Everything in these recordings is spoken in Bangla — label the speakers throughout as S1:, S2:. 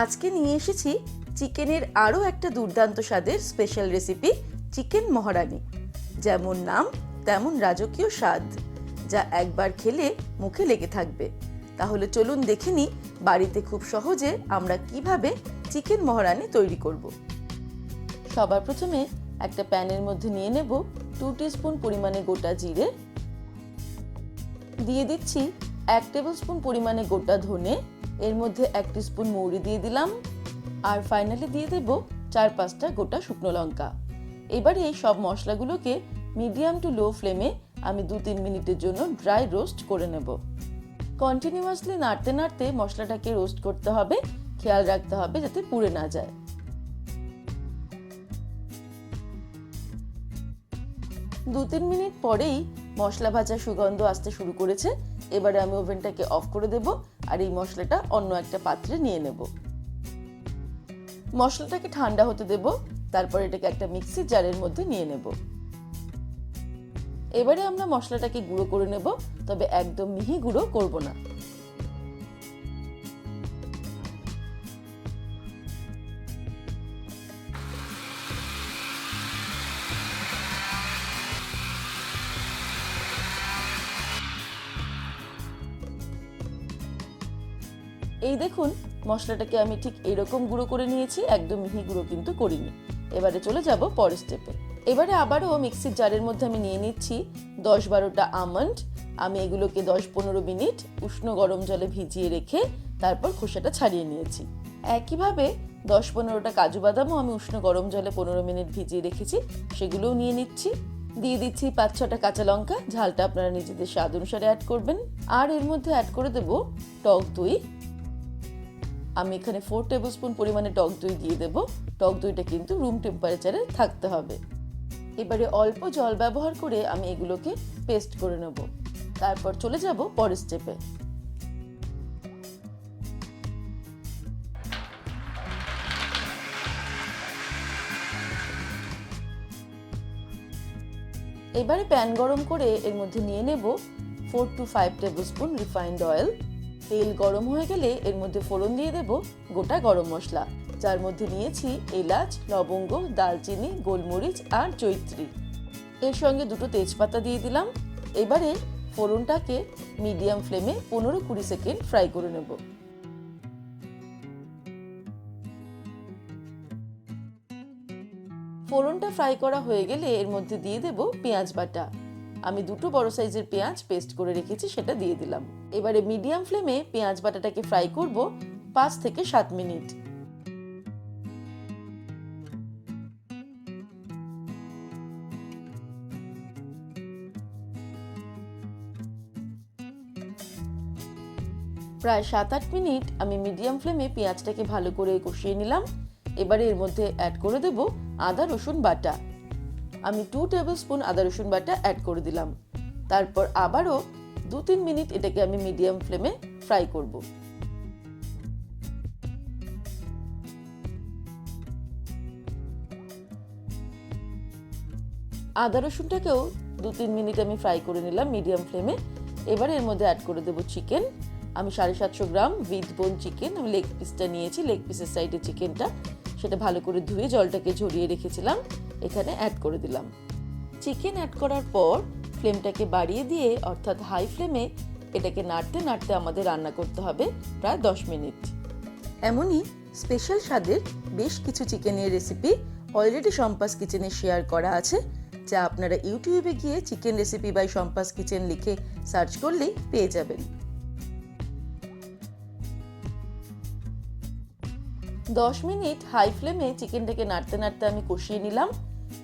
S1: আজকে নিয়ে এসেছি চিকেনের আরও একটা দুর্দান্ত স্বাদের স্পেশাল রেসিপি চিকেন মহারানি। যেমন নাম, তেমন রাজকীয় স্বাদ, যা একবার খেলে মুখে লেগে থাকবে। তাহলে চলুন দেখে নিই বাড়িতে খুব সহজে আমরা কীভাবে চিকেন মহারানি তৈরি করব। সবার প্রথমে একটা প্যানের মধ্যে নিয়ে নেব টু স্পুন পরিমাণে গোটা জিরে। দিয়ে দিচ্ছি এক টেবিল স্পুন পরিমাণে গোটা ধনে। এর মধ্যে এক স্পুন মৌরি দিয়ে দিলাম, আর ফাইনালি দিয়ে দেব চার পাঁচটা গোটা শুকনো লঙ্কা। এবারে এই সব মশলাগুলোকে মিডিয়াম টু লো ফ্লেমে আমি দু তিন মিনিটের জন্য ড্রাই রোস্ট করে নেব। কন্টিনিউয়াসলি নাড়তে নাড়তে মশলাটাকে রোস্ট করতে হবে, খেয়াল রাখতে হবে যাতে পুড়ে না যায়। দু তিন মিনিট পরেই মশলা ভাজা সুগন্ধ আসতে শুরু করেছে, এবারে আমি ওভেনটাকে অফ করে দেব। আর এই মশলাটা অন্য একটা পাত্রে নিয়ে নেব। মশলাটাকে ঠান্ডা হতে দেব, তারপর এটাকে একটা মিক্সি জারের মধ্যে নিয়ে নেব। এবারে আমরা মশলাটাকে গুঁড়ো করে নেব, তবে একদম মিহি গুঁড়ো করব না। এই দেখুন, মশলাটাকে আমি ঠিক এরকম গুঁড়ো করে নিয়েছি, একদম মিহি গুঁড়ো কিন্তু করিনি। এবারে চলে যাব পরের স্টেপে এবারে আবারও মিক্সির জারের মধ্যে আমি নিয়ে নিচ্ছি দশ বারোটা আমন্ড আমি এগুলোকে দশ পনেরো মিনিট উষ্ণ গরম জলে ভিজিয়ে রেখে তারপর খোসাটা ছাড়িয়ে নিয়েছি। একইভাবে দশ পনেরোটা কাজু বাদামও আমি উষ্ণ গরম জলে পনেরো মিনিট ভিজিয়ে রেখেছি, সেগুলোও নিয়ে নিচ্ছি। দিয়ে দিচ্ছি পাঁচ ছটা কাঁচা লঙ্কা, ঝালটা আপনারা নিজেদের স্বাদ অনুসারে অ্যাড করবেন। আর এর মধ্যে অ্যাড করে দেব টক দই আমি এখানে ফোর টেবিল স্পুন পরিমাণে টক দই দিয়ে দেব। টক দইটা কিন্তু রুম টেম্পারেচারে থাকতে হবে। এবারে অল্প জল ব্যবহার করে আমি এগুলোকে পেস্ট করে নেব। তারপর চলে যাব পরের স্টেপে এবারে প্যান গরম করে এর মধ্যে নিয়ে নেব four two five tablespoon refined oil তেল গরম হয়ে গেলে এর মধ্যে ফোড়ন দিয়ে দেব গোটা গরম মশলা। যার মধ্যে নিয়েছি এলাচ, লবঙ্গ দালচিনি গোলমরিচ আর জৈত্রী এর সঙ্গে দুটো তেজপাতা দিয়ে দিলাম। এবারে ফোড়নটাকে মিডিয়াম ফ্লেমে পনেরো কুড়ি সেকেন্ড ফ্রাই করে নেব। ফোড়নটা ফ্রাই করা হয়ে গেলে এর মধ্যে দিয়ে দেব পেঁয়াজ বাটা। আমি দুটো বড় সাইজের পেঁয়াজ পেস্ট করে রেখেছি, সেটা দিয়ে দিলাম। এবারে মিডিয়াম ফ্লেমে পেঁয়াজ বাটাটাকে ফ্রাই করব পাঁচ থেকে সাত মিনিট। প্রায় সাত আট মিনিট আমি মিডিয়াম ফ্লেমে পেঁয়াজটাকে ভালো করে কষিয়ে নিলাম। এবারে এর মধ্যে অ্যাড করে দেব আদা, রসুন বাটা। আমি টু টেবিল স্পুন আদা রসুন বাটা অ্যাড করে দিলাম। তারপর আবারও দু তিন মিনিট এটাকে আমি মিডিয়াম ফ্লেমে ফ্রাই করব। আদা রসুনটাকেও দু তিন মিনিট আমি ফ্রাই করে নিলাম মিডিয়াম ফ্লেমে এবার এর মধ্যে অ্যাড করে দেবো চিকেন আমি সাড়ে সাতশো গ্রাম উইথ বোন চিকেন আমি লেগ পিসটা নিয়েছি লেগ পিসের সাইডে চিকেনটা সেটা ভালো করে ধুয়ে জলটাকে ঝরিয়ে রেখেছিলাম। এখানে অ্যাড করে দিলাম। চিকেন অ্যাড করার পর ফ্লেমটাকে বাড়িয়ে দিয়ে, অর্থাৎ হাই ফ্লেমে এটাকে নাড়তে নাড়তে আমাদের রান্না করতে হবে প্রায় দশ মিনিট। এমনই স্পেশাল স্বাদের বেশ কিছু চিকেনের রেসিপি অলরেডি সম্পাস কিচেনে শেয়ার করা আছে, যা আপনারা ইউটিউবে গিয়ে chicken recipe by Sampa's kitchen লিখে সার্চ করলেই পেয়ে যাবেন। দশ মিনিট হাই ফ্লেমে চিকেনটাকে নাড়তে নাড়তে আমি কষিয়ে নিলাম।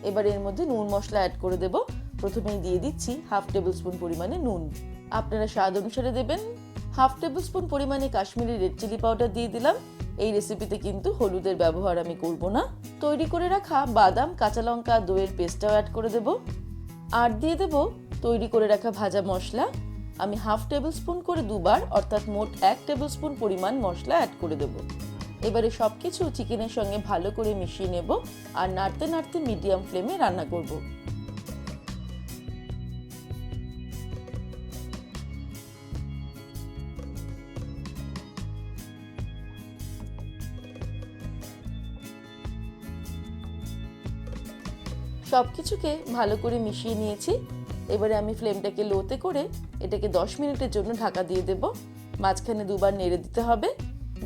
S1: এবার এর মধ্যে নুন মশলা অ্যাড করে দেব। প্রথমেই দিয়ে দিচ্ছি হাফ টেবিল স্পুন পরিমাণে নুন। আপনারা স্বাদ অনুসারে দেবেন। হাফ টেবিল স্পুন পরিমাণে কাশ্মীরি রেড চিলি পাউডার দিয়ে দিলাম। এই রেসিপিতে কিন্তু হলুদের ব্যবহার আমি করব না। তৈরি করে রাখা বাদাম, কাঁচা লঙ্কা, দইয়ের পেস্টটাও অ্যাড করে দেব। আর দিয়ে দেব তৈরি করে রাখা ভাজা মশলা। আমি হাফ টেবিল স্পুন করে দুবার, অর্থাৎ মোট এক টেবিল স্পুন পরিমাণ মশলা অ্যাড করে দেবো। এবারে সব কিছু চিকেনের সঙ্গে ভালো করে মিশিয়ে নেব আর নাড়তে নাড়তে মিডিয়াম ফ্লেমে রান্না করব। সব কিছুকে ভালো করে মিশিয়ে নিয়েছি। এবারে আমি ফ্লেমটাকে লোতে করে এটাকে 10 মিনিটের জন্য ঢাকা দিয়ে দেব। মাঝখানে দুবার নেড়ে দিতে হবে।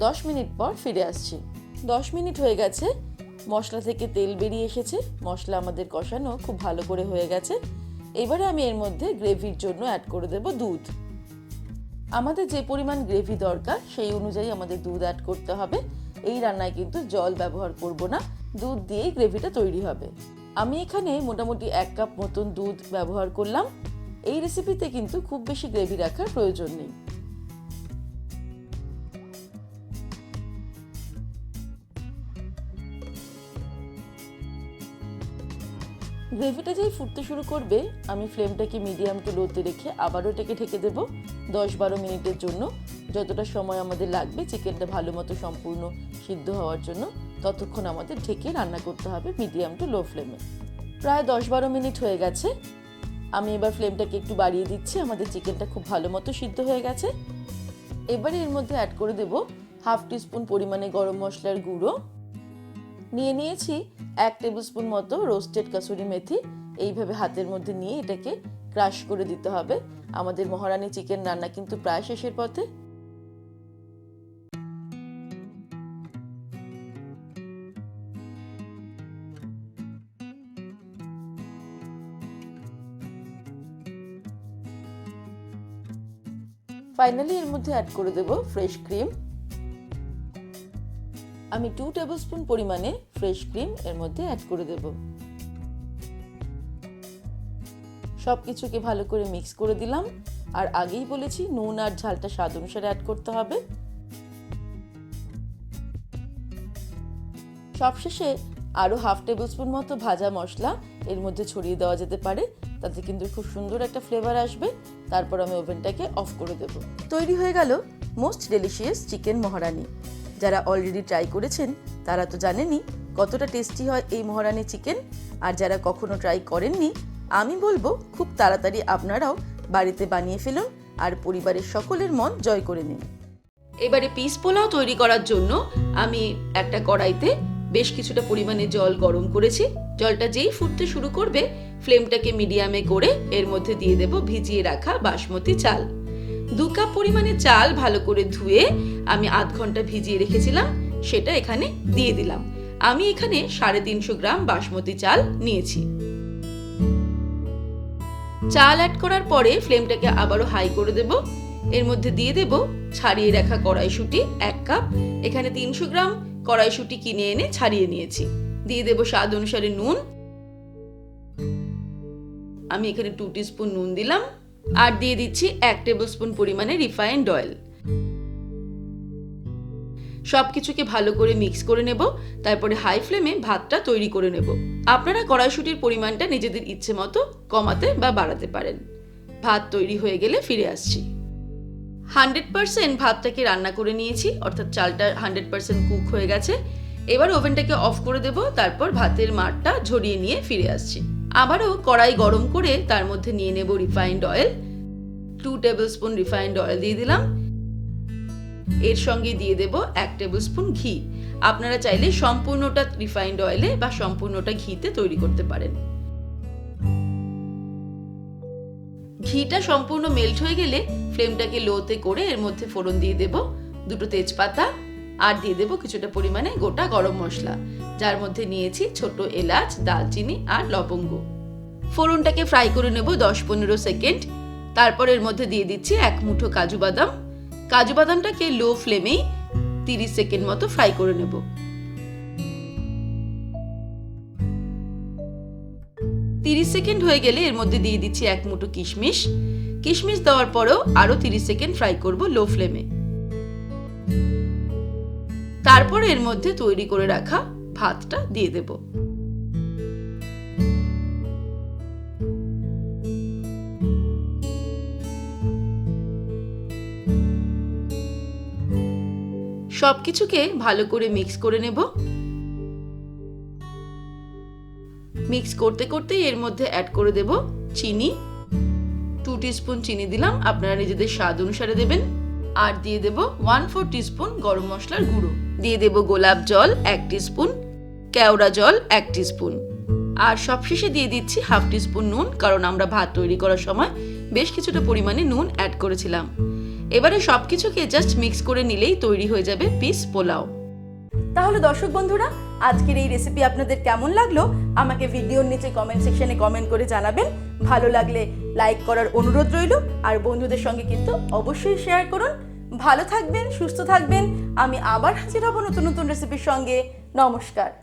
S1: দশ মিনিট পর ফিরে আসছি। দশ মিনিট হয়ে গেছে, মশলা থেকে তেল বেরিয়ে এসেছে, মশলা আমাদের কষানো খুব ভালো করে হয়ে গেছে। এবারে আমি এর মধ্যে গ্রেভির জন্য অ্যাড করে দেব দুধ। আমাদের যে পরিমাণ গ্রেভি দরকার, সেই অনুযায়ী আমাদের দুধ অ্যাড করতে হবে। এই রান্নায় কিন্তু জল ব্যবহার করব না, দুধ দিয়েই গ্রেভিটা তৈরি হবে। আমি এখানে মোটামুটি এক কাপ মতন দুধ ব্যবহার করলাম। এই রেসিপিতে কিন্তু খুব বেশি গ্রেভি রাখার প্রয়োজন নেই। গ্রেভিটা যেই ফুটতে শুরু করবে, আমি ফ্লেমটাকে মিডিয়াম টু লোতে রেখে আবারও এটাকে ঢেকে দেব দশ বারো মিনিটের জন্য। যতটা সময় আমাদের লাগবে চিকেনটা ভালো মতো সম্পূর্ণ সিদ্ধ হওয়ার জন্য, ততক্ষণ আমাদের ঢেকে রান্না করতে হবে মিডিয়াম টু লো ফ্লেমে। প্রায় দশ বারো মিনিট হয়ে গেছে। আমি এবার ফ্লেমটাকে একটু বাড়িয়ে দিচ্ছি, আমাদের চিকেনটা খুব ভালো মতো সিদ্ধ হয়ে গেছে। এবারে এর মধ্যে অ্যাড করে দেব হাফ টিস্পুন পরিমাণে গরম মশলার গুঁড়ো। নিয়ে নিয়েছি এক টেবিল স্পুন মতো রোস্টেড কাসুরি মেথি। এইভাবে হাতের মধ্যে নিয়ে এটাকে ক্রাশ করে দিতে হবে। আমাদের মহারানী চিকেন রান্না কিন্তু প্রায় শেষের পথে। ফাইনালি এর মধ্যে অ্যাড করে দেব ফ্রেশ ক্রিম আমি টু টেবিল স্পুন পরিমাণে ফ্রেশ ক্রিম এর মধ্যে অ্যাড করে দেব। সব কিছুকে ভালো করে মিক্স করে দিলাম। আর আগেই বলেছি, নুন আর ঝালটা স্বাদ অনুসারে অ্যাড করতে হবে। সবশেষে আরও হাফ টেবিল স্পুন মতো ভাজা মশলা এর মধ্যে ছড়িয়ে দেওয়া যেতে পারে। তাতে কিন্তু খুব সুন্দর একটা ফ্লেভার আসবে। তারপর আমি ওভেনটাকে অফ করে দেব। তৈরি হয়ে গেল মোস্ট ডেলিশিয়াস চিকেন মহারানি যারা অলরেডি ট্রাই করেছেন, তারা তো জানেনই কতটা টেস্টি হয় এই মহারানি চিকেন আর যারা কখনো ট্রাই করেননি, আমি বলব খুব তাড়াতাড়ি আপনারাও বাড়িতে বানিয়ে ফেলুন আর পরিবারের সকলের মন জয় করে নিন। এবারে পিস পোলাও তৈরি করার জন্য আমি একটা কড়াইতে বেশ কিছুটা পরিমাণে জল গরম করেছি। জলটা যেই ফুটতে শুরু করবে ফ্লেমটাকে মিডিয়ামে করে এর মধ্যে দিয়ে দেব ভিজিয়ে রাখা বাসমতি চাল। দু কাপ পরিমাণে চাল ভালো করে ধুয়ে আমি আধ ঘণ্টা ভিজিয়ে রেখেছিলাম, সেটা এখানে দিয়ে দিলাম। আমি এখানে সাড়ে তিনশো গ্রাম বাসমতি চাল নিয়েছি। চাল অ্যাড করার পরে ফ্লেমটাকে আবারও হাই করে দেব। এর মধ্যে দিয়ে দেব ছাড়িয়ে রাখা কড়াইশুঁটি এক কাপ। এখানে তিনশো গ্রাম কড়াইশুঁটি কিনে এনে ছাড়িয়ে নিয়েছি। দিয়ে দেব স্বাদ অনুসারে নুন। আমি এখানে টু স্পুন নুন দিলাম। আর দিয়ে দিচ্ছি এক টেবিল স্পুন পরিমাণে রিফাইন্ড অয়েল সব কিছুকে ভালো করে মিক্স করে নেব, তারপরে হাই ফ্লেমে ভাতটা তৈরি করে নেব। আপনারা কড়াইশুটির পরিমাণটা নিজেদের ইচ্ছে মতো কমাতে বা বাড়াতে পারেন। ভাত তৈরি হয়ে গেলে ফিরে আসছি। হান্ড্রেড পার্সেন্ট ভাতটাকে রান্না করে নিয়েছি, অর্থাৎ চালটা হান্ড্রেড পারসেন্ট কুক হয়ে গেছে। এবার ওভেনটাকে অফ করে দেব, তারপর ভাতের মারটা ঝরিয়ে নিয়ে ফিরে আসছি। আবারও কড়াই গরম করে তার মধ্যে নিয়ে নেব refined oil two tablespoon refined oil দিয়ে দিলাম। এর সঙ্গে দিয়ে দেব এক টেবিল স্পুন ঘি। আপনারা চাইলে সম্পূর্ণটা রিফাইন্ড অয়েলে বা সম্পূর্ণটা ঘিতে তৈরি করতে পারেন। ঘিটা সম্পূর্ণ মেল্ট হয়ে গেলে ফ্লেমটাকে লোতে করে এর মধ্যে ফোড়ন দিয়ে দেব। দুটো তেজপাতা আর দিয়ে দেব কিছুটা পরিমাণে গোটা গরম মশলা। যার মধ্যে নিয়েছি ছোট এলাচ দালচিনি আর লবঙ্গ। ফোড়নটাকে ফ্রাই করে নেব দশ পনেরো সেকেন্ড। তারপর এর মধ্যে দিয়ে দিচ্ছি এক মুঠো কাজু বাদাম। কাজু বাদামটাকে লো ফ্লেমেই তিরিশ সেকেন্ড মতো ফ্রাই করে নেব। তিরিশ সেকেন্ড হয়ে গেলে এর মধ্যে দিয়ে দিচ্ছি এক মুঠো কিশমিশ। কিশমিশ দেওয়ার পরেও আরও তিরিশ সেকেন্ড ফ্রাই করব লো ফ্লেমে। তারপর এর মধ্যে তৈরি করে রাখা ভাতটা দিয়ে দেব। সবকিছুকে ভালো করে মিক্স করে নেব। মিক্স করতে করতে এর মধ্যে অ্যাড করে দেব চিনি। টু স্পুন চিনি দিলাম, আপনারা নিজেদের স্বাদ অনুসারে দেবেন। আর দিয়ে দেব ওয়ান ফোর স্পুন গরম মশলার গুঁড়ো। দিয়ে দেব গোলাপ জল এক স্পুন কেওড়া জল এক স্পুন আর সবশেষে দিয়ে দিচ্ছি হাফ টিস্পুন নুন, কারণ আমরা ভাত তৈরি করার সময় বেশ কিছুটা পরিমাণে নুন অ্যাড করেছিলাম। এবারে সব কিছুকে জাস্ট মিক্স করে নিলেই তৈরি হয়ে যাবে পিস পোলাও।
S2: তাহলে দর্শক বন্ধুরা, আজকের এই রেসিপি আপনাদের কেমন লাগল? আমাকে ভিডিওর নিচে কমেন্ট সেকশনে কমেন্ট করে জানাবেন। ভালো লাগলে লাইক করার অনুরোধ রইল, আর বন্ধুদের সঙ্গে কিন্তু অবশ্যই শেয়ার করুন। ভালো থাকবেন, সুস্থ থাকবেন। আমি আবার হাজির হব নতুন নতুন রেসিপির সঙ্গে। নমস্কার।